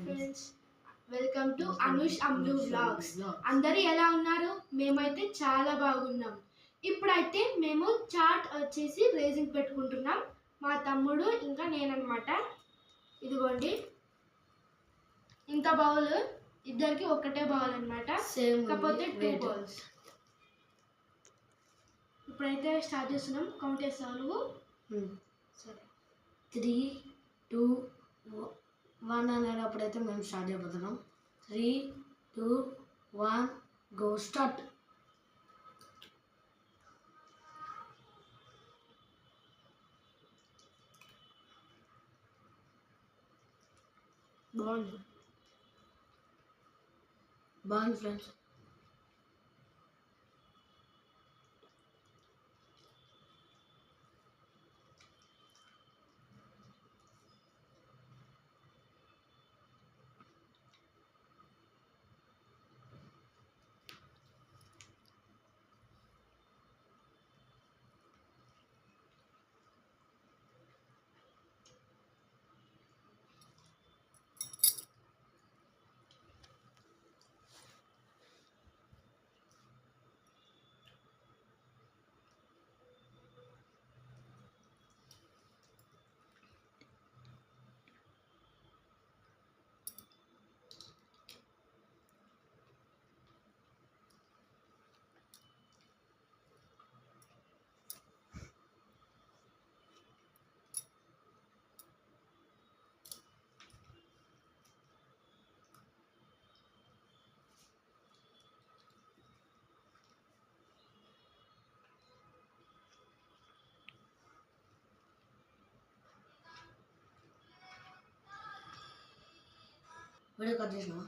Friends welcome to Anush Amlu vlogs అందరూ ఎలా ఉన్నారు? మేమైతే చాలా బాగున్నాం. ఇప్పుడైతే మేము చాట్ వచ్చేసి రేజింగ్ పెట్టుకుంటున్నాం. మా తమ్ముడు ఇంకా నేనన్నమాట. ఇదిగోండి. ఇంత బౌల్. ఇద్దరికి ఒకటే బౌల్ అన్నమాట. సేమ్ కాకపోతే టూ బౌల్స్. ఇప్పుడైతే స్టార్ట్ చేస్తున్నాం. కౌంట్ చేస్తావు నువ్వు? సరే. త్రీ టూ వన్ అనేటప్పుడైతే మేము స్టార్ట్ అయిపోతున్నాం three two one go start. బాగుంది. బాగుంది ఫ్రెండ్స్. వీడియో కట్ చేసినావా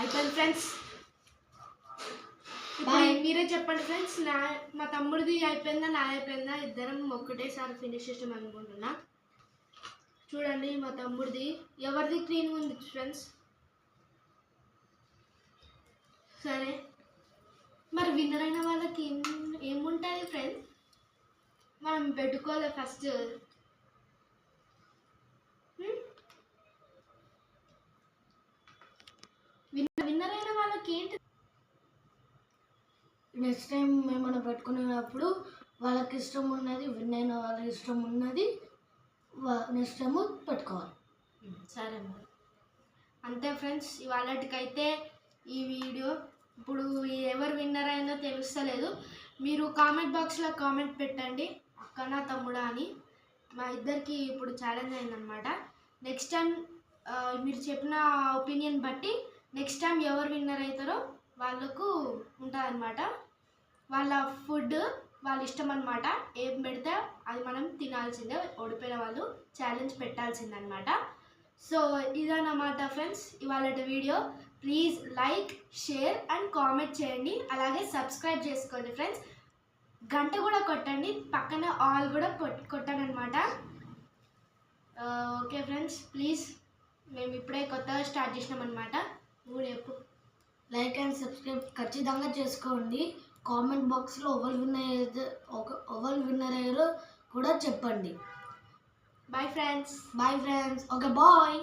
అయిపోయింది ఫ్రెండ్స్. మీరే చెప్పండి ఫ్రెండ్స్ నా మా తమ్ముడిది అయిపోయిందా నా అయిపోయిందా? ఇద్దరం ఒక్కటేసారి ఫినిష్ చేసాం అనుకుంటున్నా. చూడండి మా తమ్ముడిది ఎవరిది క్లీన్ ఉంది ఫ్రెండ్స్? సరే. మరి విన్నర్ అయిన వాళ్ళకి ఏం ఏముంటుంది ఫ్రెండ్స్ మనం పెట్టుకోవాలి ఫస్ట్ విన్నర్ అయిన వాళ్ళకి ఏంటి నెక్స్ట్ టైం ఏమైనా పెట్టుకునేటప్పుడు వాళ్ళకి ఇష్టం ఉన్నది విన్ అయిన వాళ్ళకి ఇష్టం ఉన్నది నెక్స్ట్ టైం పెట్టుకోవాలి. సరే మరి అంతే ఫ్రెండ్స్ ఇవాళకైతే ఈ వీడియో. ఇప్పుడు ఎవరు విన్నర్ అయిందో తెలుస్తలేదు. మీరు కామెంట్ బాక్స్లో కామెంట్ పెట్టండి. అక్కన తమ్ముడా అని. మా ఇద్దరికి ఇప్పుడు ఛాలెంజ్ అయిందనమాట నెక్స్ట్ టైం మీరు చెప్పిన ఒపీనియన్ బట్టి నెక్స్ట్ టైం ఎవరు విన్నర్ అవుతారో వాళ్ళకు ఉంటుందన్నమాట. వాళ్ళ ఫుడ్ వాళ్ళ ఇష్టం అనమాట ఏం పెడితే అది మనం తినాల్సిందే. ఓడిపోయిన వాళ్ళు ఛాలెంజ్ పెట్టాల్సిందనమాట సో ఇదన్నమాట ఫ్రెండ్స్ ఇవాళ video please like share and comment చేయండి. అలాగే సబ్స్క్రైబ్ చేసుకోండి ఫ్రెండ్స్ గంట కూడా కొట్టండి. పక్కన ఆల్ కూడా కొట్టాను అనమాట ఓకే ఫ్రెండ్స్ ప్లీజ్ మేము ఇప్పుడే కొత్తగా స్టార్ట్ చేసినాం అనమాట నువ్వు చెప్పు లైక్ అండ్ సబ్స్క్రైబ్ ఖచ్చితంగా చేసుకోండి. కామెంట్ బాక్స్లో ఎవరు విన్నర్ ఒక ఎవరు విన్నర్ అయ్యారో కూడా చెప్పండి. Bye friends bye friends okay bye.